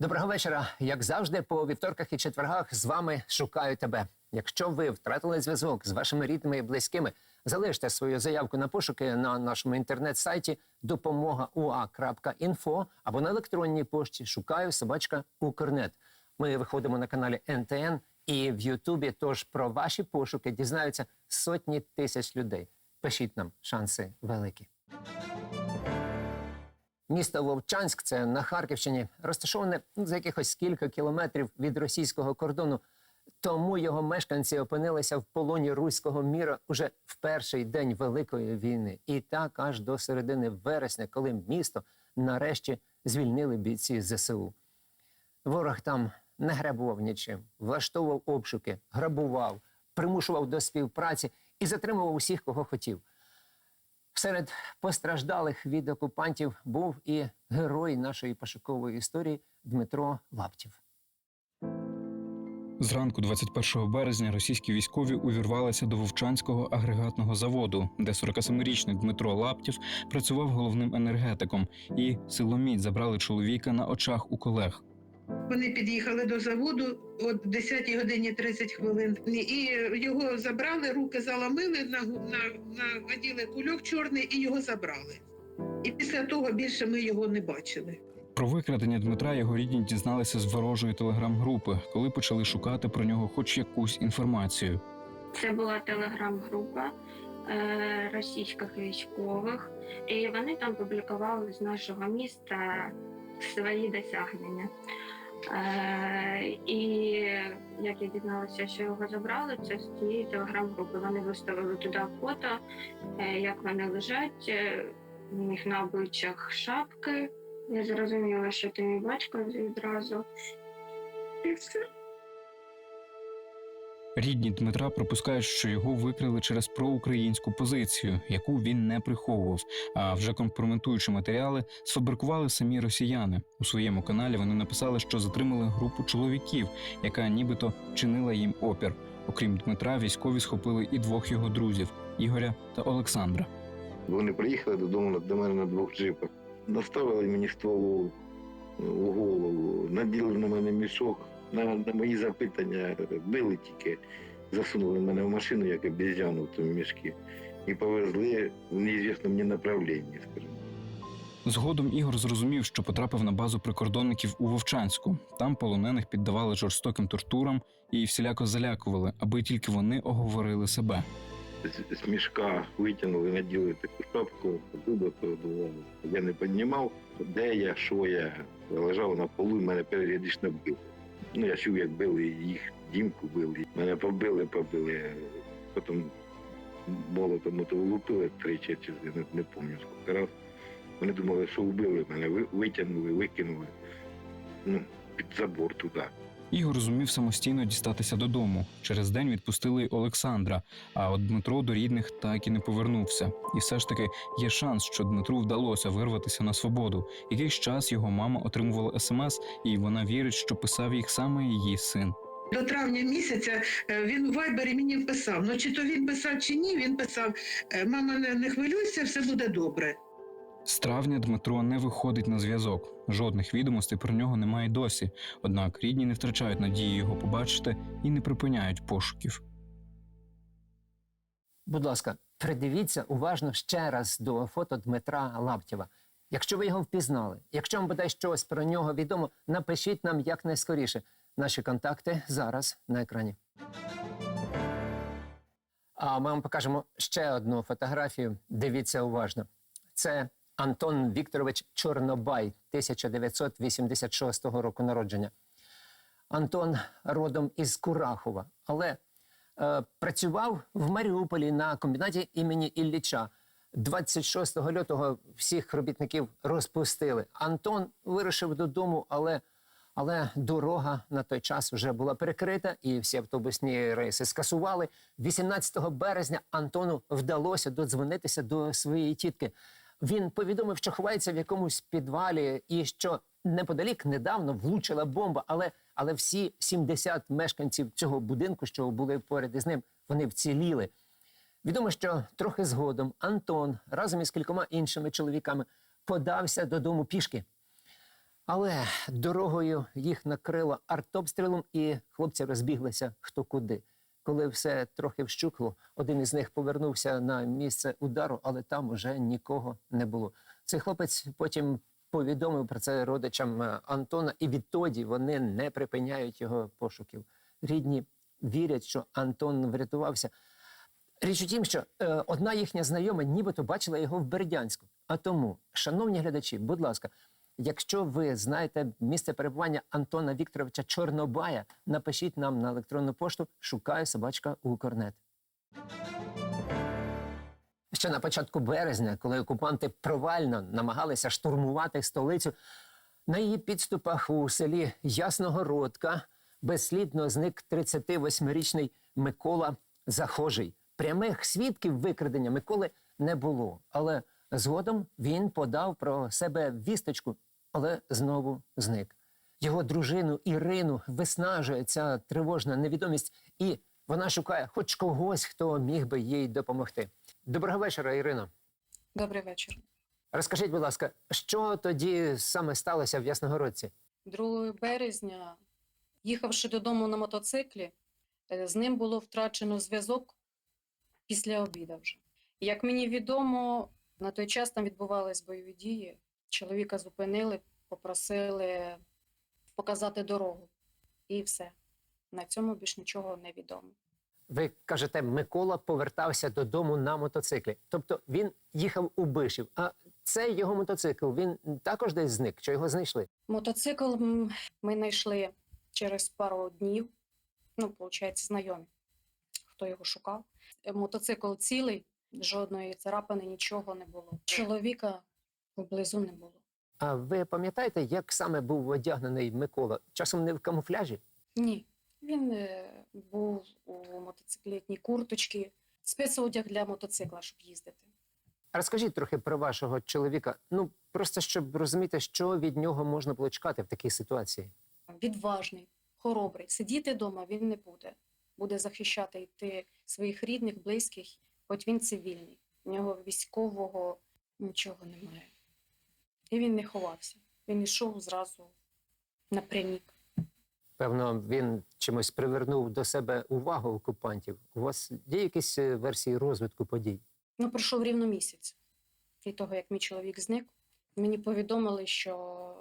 Доброго вечора. Як завжди, по вівторках і четвергах з вами шукаю тебе. Якщо ви втратили зв'язок з вашими рідними і близькими, залиште свою заявку на пошуки на нашому інтернет-сайті допомога.ua.info або на електронній пошті шукаю собачка Укрнет. Ми виходимо на каналі НТН і в Ютубі. Тож про ваші пошуки дізнаються сотні тисяч людей. Пишіть нам шанси великі. Місто Вовчанськ, це на Харківщині, розташоване за якихось кілька кілометрів від російського кордону. Тому його мешканці опинилися в полоні руського міра уже в перший день Великої війни. І так аж до середини вересня, коли місто нарешті звільнили бійці ЗСУ. Ворог там не грабував нічим, влаштовував обшуки, грабував, примушував до співпраці і затримував усіх, кого хотів. Серед постраждалих від окупантів був і герой нашої пошукової історії Дмитро Лаптів. Зранку 21 березня російські військові увірвалися до Вовчанського агрегатного заводу, де 47-річний Дмитро Лаптів працював головним енергетиком, і силоміць забрали чоловіка на очах у колег. Вони під'їхали до заводу о 10 годині 30 хвилин, і його забрали, руки заламили, на, на, на, наділи кульок чорний і його забрали. І після того більше ми його не бачили. Про викрадення Дмитра його рідні дізналися з ворожої телеграм-групи, коли почали шукати про нього хоч якусь інформацію. Це була телеграм-група е, російських військових, і вони там публікували з нашого міста свої досягнення. Е, і як я дізналася, що його забрали, це з цієї телеграм-групи. Вони виставили туди фото, е, як вони лежать, е, у них на обличчях шапки. Я зрозуміла, що ти мій батько відразу. І все. Рідні Дмитра припускають, що його викрили через проукраїнську позицію, яку він не приховував. А вже компрометуючи матеріали, сфабрикували самі росіяни. У своєму каналі вони написали, що затримали групу чоловіків, яка нібито чинила їм опір. Окрім Дмитра, військові схопили і двох його друзів Ігоря та Олександра. Вони приїхали додому до мене на двох джипах. Наставили мені стволу у голову, наділи на мене мішок. На, на мої запитання били тільки, засунули мене в машину, як обізяну в тому мішки, і повезли в неізвісному мені направлінні, скажімо. Згодом Ігор зрозумів, що потрапив на базу прикордонників у Вовчанську. Там полонених піддавали жорстоким тортурам і всіляко залякували, аби тільки вони оговорили себе. З, з мішка витягнули, наділи таку шапку, зуби повидували. Я не піднімав, де я, що я. Лежав на полу, і мене періодично били. Ну, я чув, як били їх, дімку били. Мене побили, побили. Потім молотом то влупили тричі, чи не, не пам'ятаю скільки раз. Вони думали, що вбили мене, ви- витягнули, викинули ну, під забор туди. Ігор зумів самостійно дістатися додому. Через день відпустили Олександра. А от Дмитро до рідних так і не повернувся. І все ж таки є шанс, що Дмитру вдалося вирватися на свободу. Якийсь час його мама отримувала смс, і вона вірить, що писав їх саме її син. До травня місяця е, він у вайбері мені писав. Ну чи то він писав, чи ні, він писав: е, мама, не хвилюйся, все буде добре. З травня Дмитро не виходить на зв'язок. Жодних відомостей про нього немає досі. Однак рідні не втрачають надії його побачити і не припиняють пошуків. Будь ласка, придивіться уважно ще раз до фото Дмитра Лаптєва. Якщо ви його впізнали, якщо вам бодай щось про нього відомо, напишіть нам якнайскоріше. Наші контакти зараз на екрані. А ми вам покажемо ще одну фотографію. Дивіться уважно. Це Антон Вікторович Чорнобай, 1986 року народження. Антон родом із Курахова, але е, працював в Маріуполі на комбінаті імені Ілліча. 26 лютого всіх робітників розпустили. Антон вирушив додому, але, але дорога на той час вже була перекрита, і всі автобусні рейси скасували. 18 березня Антону вдалося додзвонитися до своєї тітки. Він повідомив, що ховається в якомусь підвалі, і що неподалік недавно влучила бомба, але, але всі 70 мешканців цього будинку, що були поряд із ним, вони вціліли. Відомо, що трохи згодом Антон разом із кількома іншими чоловіками подався додому пішки. Але дорогою їх накрило артобстрілом, і хлопці розбіглися хто куди. Коли все трохи вщукло, один із них повернувся на місце удару, але там уже нікого не було. Цей хлопець потім повідомив про це родичам е, Антона, і відтоді вони не припиняють його пошуків. Рідні вірять, що Антон врятувався. Річ у тім, що е, одна їхня знайома нібито бачила його в Бердянську. А тому, шановні глядачі, будь ласка, якщо ви знаєте місце перебування Антона Вікторовича Чорнобая, напишіть нам на електронну пошту шукає собачка Укрнет. Ще на початку березня, коли окупанти провально намагалися штурмувати столицю, на її підступах у селі Ясногородка безслідно зник 38-річний Микола Захожий. Прямих свідків викрадення Миколи не було, але згодом він подав про себе вісточку, але знову зник. Його дружину Ірину виснажує ця тривожна невідомість, і вона шукає хоч когось, хто міг би їй допомогти. Доброго вечора, Ірино. Добрий вечір. Розкажіть, будь ласка, що тоді саме сталося в Ясногородці? 2 березня, їхавши додому на мотоциклі, е, з ним було втрачено зв'язок після обіду вже. Як мені відомо, на той час там відбувались бойові дії. Чоловіка зупинили, попросили показати дорогу. І все. На цьому більш нічого не відомо. Ви кажете, Микола повертався додому на мотоциклі. Тобто він їхав у Бишів. А цей його мотоцикл він також десь зник, чи його знайшли? Мотоцикл ми знайшли через пару днів. Ну, виходить, знайомі, хто його шукав. Мотоцикл цілий, жодної царапини, нічого не було. Чоловіка поблизу не було. А ви пам'ятаєте, як саме був одягнений Микола? Часом не в камуфляжі? Ні. Він е, був у мотоциклетній курточці, спецодяг для мотоцикла, щоб їздити. Розкажіть трохи про вашого чоловіка. Ну просто щоб розуміти, що від нього можна було чекати в такій ситуації. Відважний, хоробрий. Сидіти вдома він не буде. Буде захищати йти своїх рідних, близьких, хоч він цивільний. У нього військового нічого немає. І він не ховався. Він йшов зразу напрямік. Певно, він чимось привернув до себе увагу окупантів. У вас є якісь е, версії розвитку подій? Ну, пройшов рівно місяць від того, як мій чоловік зник. Мені повідомили, що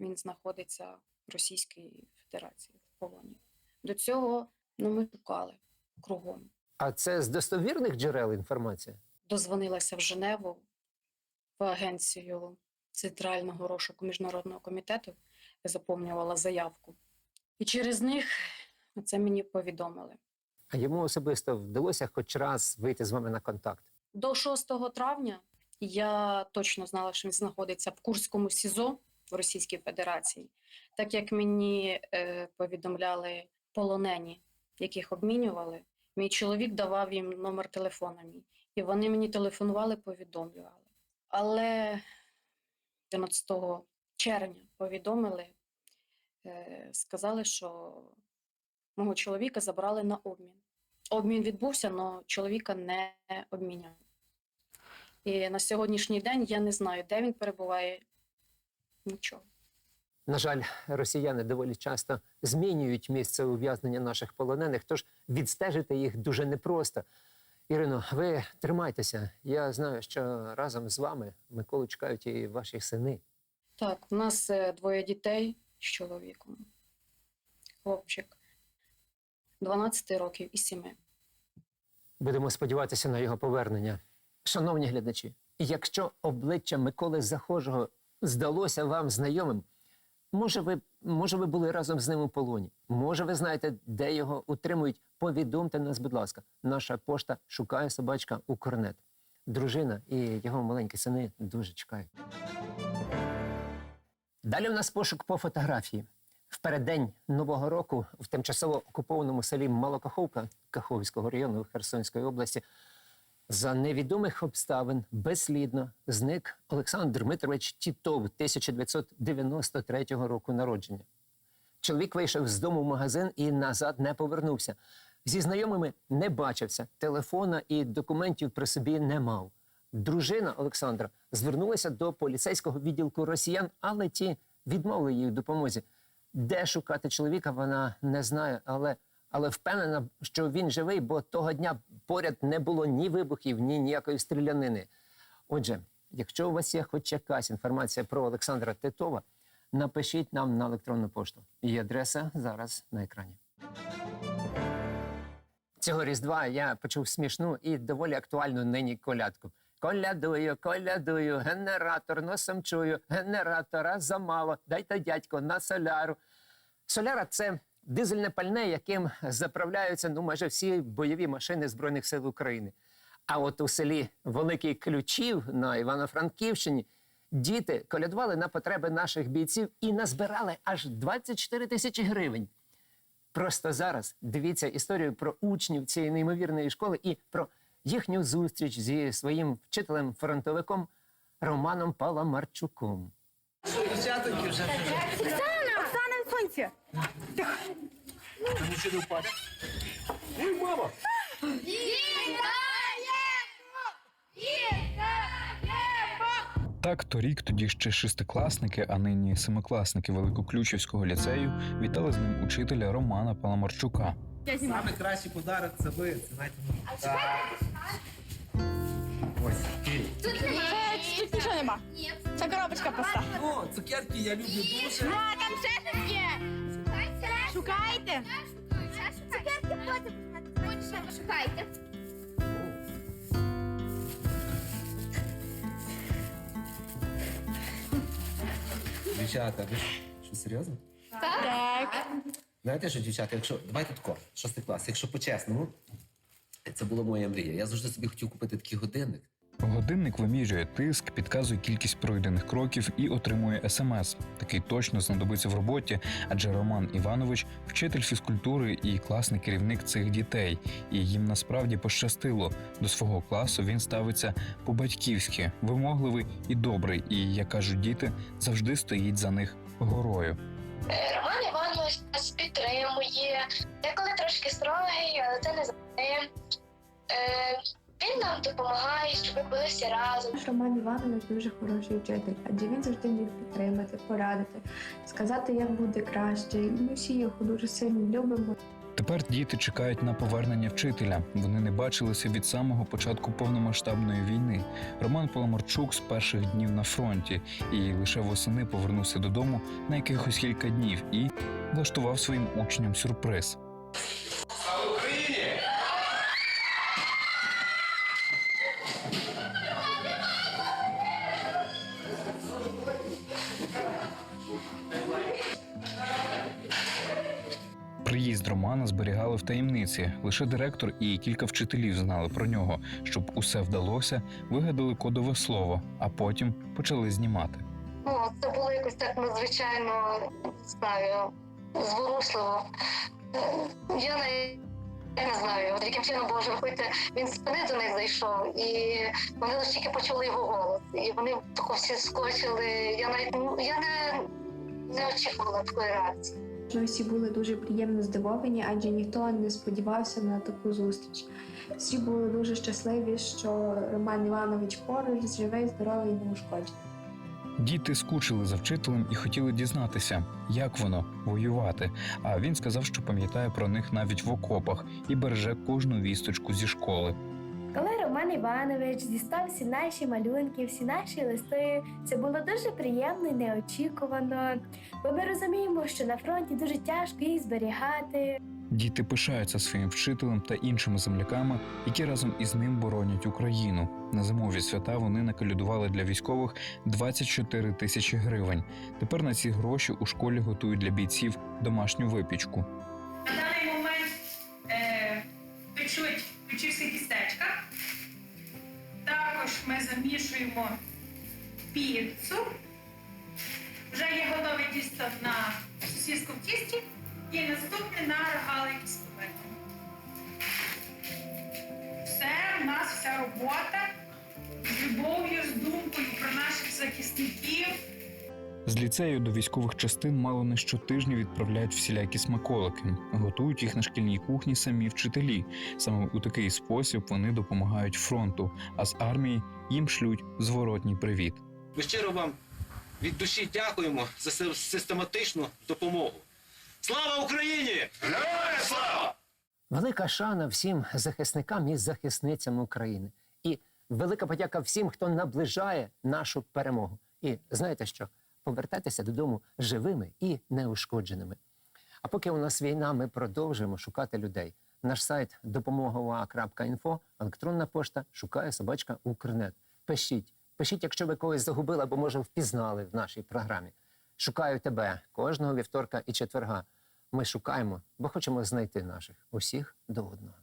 він знаходиться в Російській Федерації в полоні. До цього ну, ми шукали кругом. А це з достовірних джерел інформація? Дозвонилася в Женеву в агенцію Центрального розшуку міжнародного комітету, заповнювала заявку. І через них це мені повідомили. А йому особисто вдалося хоч раз вийти з вами на контакт. До 6 травня я точно знала, що він знаходиться в Курському СІЗО в Російській Федерації, так як мені е, повідомляли полонені, яких обмінювали. Мій чоловік давав їм номер телефона мій, і вони мені телефонували, повідомлювали. Але 11 червня повідомили, е, сказали, що мого чоловіка забрали на обмін. Обмін відбувся, але чоловіка не обміняли. І на сьогоднішній день я не знаю, де він перебуває. Нічого. На жаль, росіяни доволі часто змінюють місце ув'язнення наших полонених, тож відстежити їх дуже непросто. Ірино, ви тримайтеся. Я знаю, що разом з вами Миколу чекають і ваші сини. Так, у нас е, двоє дітей з чоловіком. Хлопчик 12 років і 7. Будемо сподіватися на його повернення. Шановні глядачі, якщо обличчя Миколи Захожого здалося вам знайомим, може ви, може ви були разом з ним у полоні, може ви знаєте, де його утримують, повідомте нас, будь ласка. Наша пошта шукає собачка у корнет. Дружина і його маленькі сини дуже чекають. Далі у нас пошук по фотографії. В переддень Нового року в тимчасово окупованому селі Малокаховка Каховського району Херсонської області за невідомих обставин безслідно зник Олександр Дмитрович Тітов 1993 року народження. Чоловік вийшов з дому в магазин і назад не повернувся. Зі знайомими не бачився, телефона і документів при собі не мав. Дружина Олександра звернулася до поліцейського відділку росіян, але ті відмовили їй у допомозі. Де шукати чоловіка, вона не знає, але, але впевнена, що він живий, бо того дня поряд не було ні вибухів, ні ніякої стрілянини. Отже, якщо у вас є хоч якась інформація про Олександра Титова, напишіть нам на електронну пошту. Її адреса зараз на екрані. Цього різдва я почув смішну і доволі актуальну нині колядку. Колядую, колядую, генератор носом чую, генератора замало, дайте дядько на соляру. Соляра це дизельне пальне, яким заправляються ну, майже всі бойові машини Збройних сил України. А от у селі Великий Ключів на Івано-Франківщині діти колядували на потреби наших бійців і назбирали аж 24 тисячі гривень. Просто зараз дивіться історію про учнів цієї неймовірної школи і про їхню зустріч зі своїм вчителем-фронтовиком Романом Паламарчуком. Дівчатоньки вже вже. Оксана в сонці. Нічого не впаде. Так, торік тоді ще шестикласники, а нині семикласники Великоключівського ліцею вітали з ним учителя Романа Паламарчука. Саме кращий подарок це ви. Це знаєте, ну. Ось. Кирил. Тут нічого нема. Це коробочка пуста. О, цукерки я люблю дуже. А, там ще щось є. Шукайте. Цукерки потім шукайте. Дівчата, ви що, що серйозно? Так. Знаєте що, дівчата, якщо давайте тако, шостий клас, якщо по-чесному, це була моя мрія. Я завжди собі хотів купити такий годинник. Годинник вимірює тиск, підказує кількість пройдених кроків і отримує смс. Такий точно знадобиться в роботі, адже Роман Іванович вчитель фізкультури і класний керівник цих дітей. І їм насправді пощастило. До свого класу він ставиться по-батьківськи, вимогливий і добрий. І, як кажуть діти, завжди стоїть за них горою. Роман Іванович нас підтримує. Деколи трошки строгий, але це не завжди. Він нам допомагає, щоб ми були всі разом. Наш Роман Іванович дуже хороший вчитель, адже він завжди міг підтримати, порадити, сказати, як буде краще. Ми всі його дуже сильно любимо. Тепер діти чекають на повернення вчителя. Вони не бачилися від самого початку повномасштабної війни. Роман Паламарчук з перших днів на фронті і лише восени повернувся додому на якихось кілька днів і влаштував своїм учням сюрприз. В таємниці. Лише директор і кілька вчителів знали про нього. Щоб усе вдалося, вигадали кодове слово, а потім почали знімати. Ну, це було якось так надзвичайно знаю, зворушливо. Я не, я не знаю, от яким чином Боже виходьте, він спини до них зайшов, і вони лише тільки почули його голос. І вони тако всі скочили. Я навіть я не, не очікувала такої реакції. Ми всі були дуже приємно здивовані, адже ніхто не сподівався на таку зустріч. Всі були дуже щасливі, що Роман Іванович поруч, живий, здоровий і неушкоджений. Діти скучили за вчителем і хотіли дізнатися, як воно воювати. А він сказав, що пам'ятає про них навіть в окопах і береже кожну вісточку зі школи. Роман Іванович дістав всі наші малюнки, всі наші листи, це було дуже приємно і неочікувано. Бо ми розуміємо, що на фронті дуже тяжко їх зберігати. Діти пишаються своїм вчителем та іншими земляками, які разом із ним боронять Україну. На зимові свята вони накалюдували для військових 24 тисячі гривень. Тепер на ці гроші у школі готують для бійців домашню випічку. Замішуємо піцу. Вже є готове тісто на сосиску в тісті і наступне на рогалики з поверхом. Все, у нас вся робота з любов'ю, з думкою про наших захисників. З ліцею до військових частин мало не щотижня відправляють всілякі смаколики. Готують їх на шкільній кухні самі вчителі. Саме у такий спосіб вони допомагають фронту, а з армії їм шлють зворотній привіт. Ми щиро вам від душі дякуємо за си- систематичну допомогу. Слава Україні! Героям слава! Велика шана всім захисникам і захисницям України. І велика подяка всім, хто наближає нашу перемогу. І знаєте що? Повертайтеся додому живими і неушкодженими. А поки у нас війна, ми продовжуємо шукати людей. Наш сайт допомога.ua.info, електронна пошта шукає собачка Укрнет. Пишіть, пишіть, якщо ви когось загубили або може впізнали в нашій програмі. Шукаю тебе кожного вівторка і четверга. Ми шукаємо, бо хочемо знайти наших усіх до одного.